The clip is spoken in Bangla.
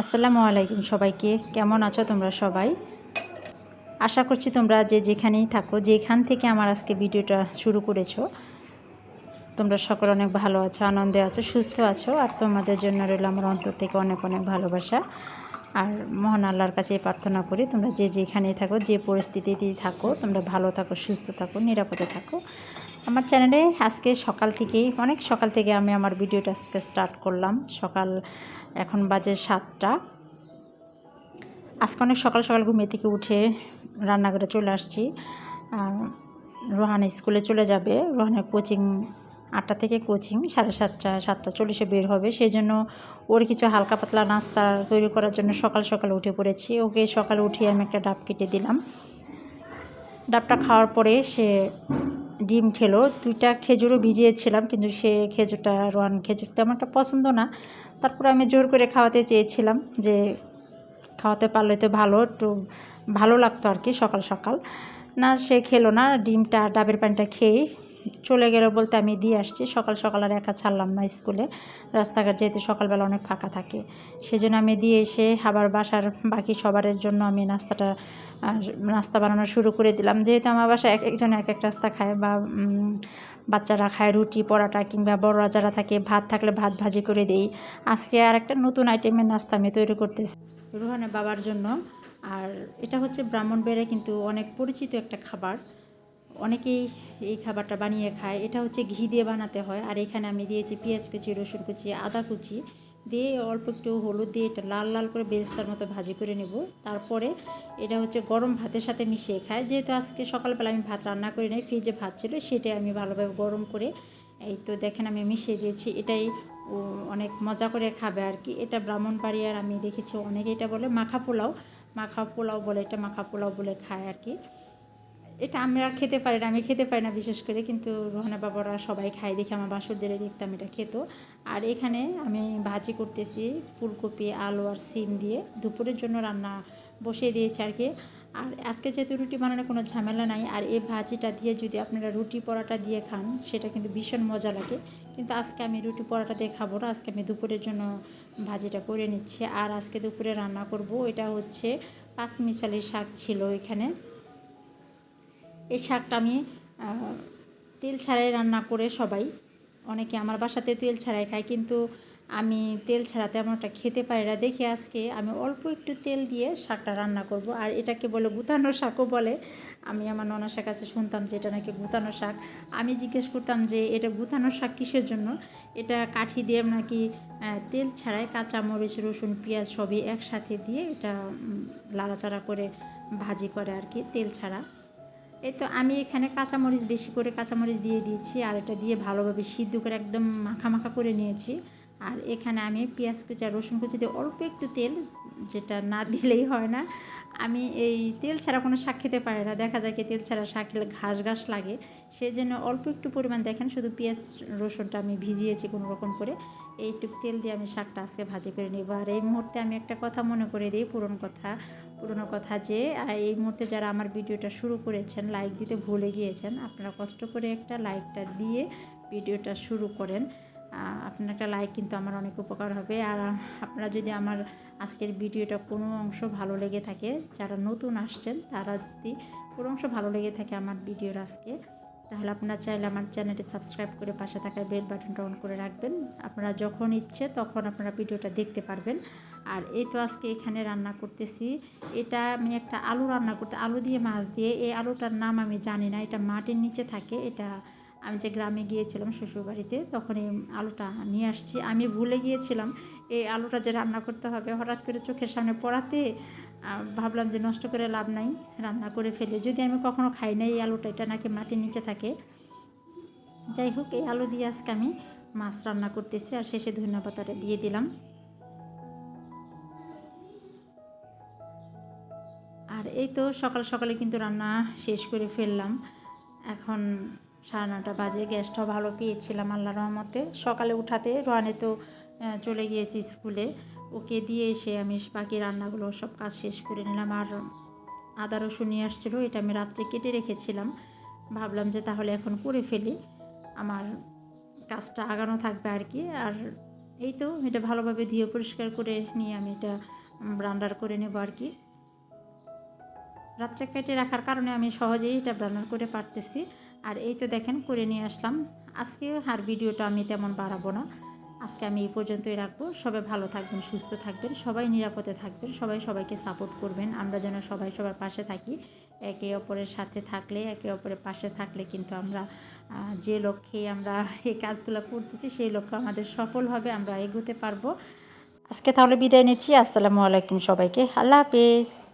আসসালামু আলাইকুম সবাইকে। কেমন আছো তোমরা সবাই? আশা করছি তোমরা যে যেখানেই থাকো, যেখান থেকে আমার আজকে ভিডিওটা শুরু করেছ, তোমরা সকল অনেক ভালো আছো, আনন্দে আছো, সুস্থ আছো, আর তোমাদের জন্য রইল আমার অন্তর থেকে অনেক অনেক ভালোবাসা। আর মহান আল্লাহর কাছে প্রার্থনা করি, তোমরা যে যেখানেই থাকো, যে পরিস্থিতিতেই থাকো, তোমরা ভালো থাকো, সুস্থ থাকো, নিরাপদে থাকো। আমার চ্যানেলে আজকে সকাল থেকেই, অনেক সকাল থেকে আমি আমার ভিডিওটা আজকে স্টার্ট করলাম। সকাল এখন বাজে সাতটা। আজকে অনেক সকাল সকাল ঘুমিয়ে থেকে উঠে রান্নাঘরে চলে আসছি। রোহান স্কুলে চলে যাবে। রোহানের কোচিং আটটা থেকে কোচিং সাড়ে সাতটা সাতটা চল্লিশে বের হবে। সেই জন্য ওর কিছু হালকা পাতলা নাস্তা তৈরি করার জন্য সকাল সকাল উঠে পড়েছি। ওকে সকালে উঠে আমি একটা ডাব কেটে দিলাম। ডাবটা খাওয়ার পরে সে ডিম খেলো। দুইটা খেজুরও ভিজিয়েছিলাম, কিন্তু সে খেজুরটা, রোয়ান খেজুর তেমন একটা পছন্দ না। তারপরে আমি জোর করে খাওয়াতে চেয়েছিলাম যে, খাওয়াতে পারলে তো ভালো, একটু ভালো লাগতো আর কি সকাল সকাল। না, সে খেলো না। ডিমটা, ডাবের পানিটা খেয়েই চলে গেল বলতে আমি দিয়ে আসছি। সকাল সকাল আর একা ছাড়লাম না স্কুলে। রাস্তাঘাট যেহেতু সকালবেলা অনেক ফাঁকা থাকে। সেজন্য আমি দিয়ে এসে আবার বাসার বাকি সবারের জন্য আমি নাস্তাটা নাস্তা বানানো শুরু করে দিলাম। যেহেতু আমার বাসায় এক একজন এক এক নাস্তা খায় বা বাচ্চারা খায় রুটি, পরাটা কিংবা বড়রা যারা থাকে, ভাত থাকলে ভাত ভাজি করে দেই। আজকে আর একটা নতুন আইটেমের নাস্তা আমি তৈরি করতেছি। রুহানের বাবার জন্য। আর এটা হচ্ছে ব্রাহ্মণবেড়ে কিন্তু অনেক পরিচিত একটা খাবার। অনেকেই এই খাবারটা বানিয়ে খায়। এটা হচ্ছে ঘি দিয়ে বানাতে হয়। আর এখানে আমি দিয়েছি পেঁয়াজ কুচি, রসুন কুচি, আদা কুচি। দিয়ে অল্প একটু হলুদ দিয়ে এটা লাল লাল করে বেরেস্তার মতো ভাজি করে নেব। তারপরে এটা হচ্ছে গরম ভাতের সাথে মিশিয়ে খায়। যেহেতু আজকে সকালবেলা আমি ভাত রান্না করে নেই, ফ্রিজে ভাত ছিল, সেটাই আমি ভালোভাবে গরম করে এই তো দেখেন আমি মিশিয়ে দিয়েছি। এটাই অনেক মজা করে খাবে আর কি। এটা ব্রাহ্মণবাড়িয়ার আমি দেখেছি অনেকে এটা বলে মাখা পোলাও। মাখা পোলাও বলে, এটা মাখা পোলাও বলে খায় আর কি। এটা আমরা খেতে পারি না, আমি খেতে পারি না বিশেষ করে, কিন্তু রোহানা বাবারা সবাই খায়, দেখে আমার বাসুরদের দেখতাম এটা খেত। আর এখানে আমি ভাজি করতেছি ফুলকপি, আলু আর সিম দিয়ে, দুপুরের জন্য রান্না বসিয়ে দিয়েছি আর কি। আর আজকে যেহেতু রুটি বানানোর কোনো ঝামেলা নাই, আর এই ভাজিটা দিয়ে যদি আপনারা রুটি পরাটা দিয়ে খান, সেটা কিন্তু ভীষণ মজা লাগে। কিন্তু আজকে আমি রুটি পরাটা দিয়ে খাব না, আজকে আমি দুপুরের জন্য ভাজিটা করে নিচ্ছি। আর আজকে দুপুরে রান্না করব, এটা হচ্ছে পাঁচ মিশালি শাক ছিল এখানে। এই শাকটা আমি তেল ছাড়াই রান্না করে সবাই, অনেকে আমার বাসাতে তেল ছাড়াই খায়, কিন্তু আমি তেল ছাড়া তেমন একটা খেতে পারি না। দেখে আজকে আমি অল্প একটু তেল দিয়ে শাকটা রান্না করব, আর এটাকে বলে গুতানো শাকও বলে। আমি আমার ননাশার কাছে শুনতাম যে এটা নাকি গুতানো শাক। আমি জিজ্ঞেস করতাম যে এটা গুতানো শাক কিসের জন্য? এটা কাঠি দিয়ে নাকি তেল ছাড়াই কাঁচা মরিচ রসুন, পেঁয়াজ সবই একসাথে দিয়ে এটা লাড়াচাড়া করে ভাজি করে আর কি, তেল ছাড়া। এই তো আমি এখানে কাঁচামরিচ বেশি করে কাঁচামরিচ দিয়ে দিয়েছি, আর এটা দিয়ে ভালোভাবে সিদ্ধ করে একদম মাখা মাখা করে নিয়েছি। আর এখানে আমি পেঁয়াজ কুচি রসুন কুচি দিয়ে অল্প একটু তেল, যেটা না দিলেই হয় না। আমি এই তেল ছাড়া কোনো শাক খেতে পারি না, দেখা যায় কি তেল ছাড়া শাক খেলে ঘাস ঘাস লাগে। সেই জন্য অল্প একটু পরিমাণ দেখেন, শুধু পেঁয়াজ, রসুনটা আমি ভিজিয়েছি কোনো রকম করে। এইটুক তেল দিয়ে আমি শাকটা আজকে ভাজি করে নেব। আর এই মুহূর্তে আমি একটা কথা মনে করে দিই, পুরনো কথা। পুরনো কথা যে এই মুহূর্তে যারা আমার ভিডিওটা শুরু করেছেন লাইক দিতে ভুলে গিয়েছেন, আপনারা কষ্ট করে একটা লাইকটা দিয়ে ভিডিওটা শুরু করেন। আপনার একটা লাইক কিন্তু আমার অনেক উপকার হবে। আর আপনারা যদি আমার আজকের ভিডিওটা কোনো অংশ ভালো লেগে থাকে, যারা নতুন আসছেন, তারা যদি কোনো অংশ ভালো লেগে থাকে আমার ভিডিওর আজকে তাহলে আপনারা চাইলে আমার চ্যানেলটি সাবস্ক্রাইব করে পাশে থাকা বেল বাটনটা অন করে রাখবেন। আপনারা যখন ইচ্ছে তখন আপনারা ভিডিওটা দেখতে পারবেন। আর এই তো আজকে এখানে রান্না করতেছি। এটা আমি একটা আলু রান্না করতে, আলু দিয়ে মাছ দিয়ে, এই আলুটার নাম আমি জানি না, এটা মাটির নিচে থাকে, এটা আমি যে গ্রামে গিয়েছিলাম শ্বশুরবাড়িতে, তখন এই আলুটা নিয়ে আসছি। আমি ভুলে গিয়েছিলাম, এই আলুটা যে রান্না করতে হবে, হঠাৎ করে চোখের সামনে পড়াতে ভাবলাম যে নষ্ট করে লাভ নাই, রান্না করে ফেলে। যদি আমি কখনো খাই না এই আলুটা, এটা নাকি মাটির নিচে থাকে। যাই হোক, এই আলু দিয়ে আজকে আমি মাছ রান্না করতেছি আর শেষে ধনিয়া পাতাটা দিয়ে দিলাম। আর এই তো সকাল সকালে কিন্তু রান্না শেষ করে ফেললাম। এখন সাড়ে নটা বাজে, গ্যাসটাও ভালো পেয়েছিলাম আল্লাহ রহমতে। সকালে উঠাতে রোহানে তো চলে গিয়েছি স্কুলে। ওকে দিয়ে এসে আমি বাকি রান্নাগুলো সব কাজ শেষ করে নিলাম আর আদা রসুন নিয়ে আসছিল, এটা আমি রাত্রে কেটে রেখেছিলাম। ভাবলাম যে তাহলে এখন করে ফেলি। আমার কাজটা আগানো থাকবে আর কি। আর এই তো, এটা ভালোভাবে ধুয়ে পরিষ্কার করে নিয়ে আমি এটা ব্রান্ডার করে নেব আর কি। রাত্রে কেটে রাখার কারণে আমি সহজেই এটা ব্রান্ডার করে পারতেছি। আর এই তো দেখেন, করে নিয়ে আসলাম। আজকে আর ভিডিওটা আমি তেমন বাড়াবো না। আজকে আমি এই পর্যন্তই রাখব। সবাই ভালো থাকবেন, সুস্থ থাকবেন, সবাই নিরাপদে থাকবেন, সবাই সবাইকে সাপোর্ট করবেন। আমরা যেন সবাই সবার পাশে থাকি। একে অপরের সাথে থাকলে, একে অপরের পাশে থাকলে কিন্তু আমরা যে লক্ষ্যে আমরা এই কাজগুলো করতেছি, সেই লক্ষ্য আমাদের সফল হবে আমরা এগোতে পারব। আজকে তাহলে বিদায় নিচ্ছি। আসসালামু আলাইকুম সবাইকে। আল্লাহ হাফেজ।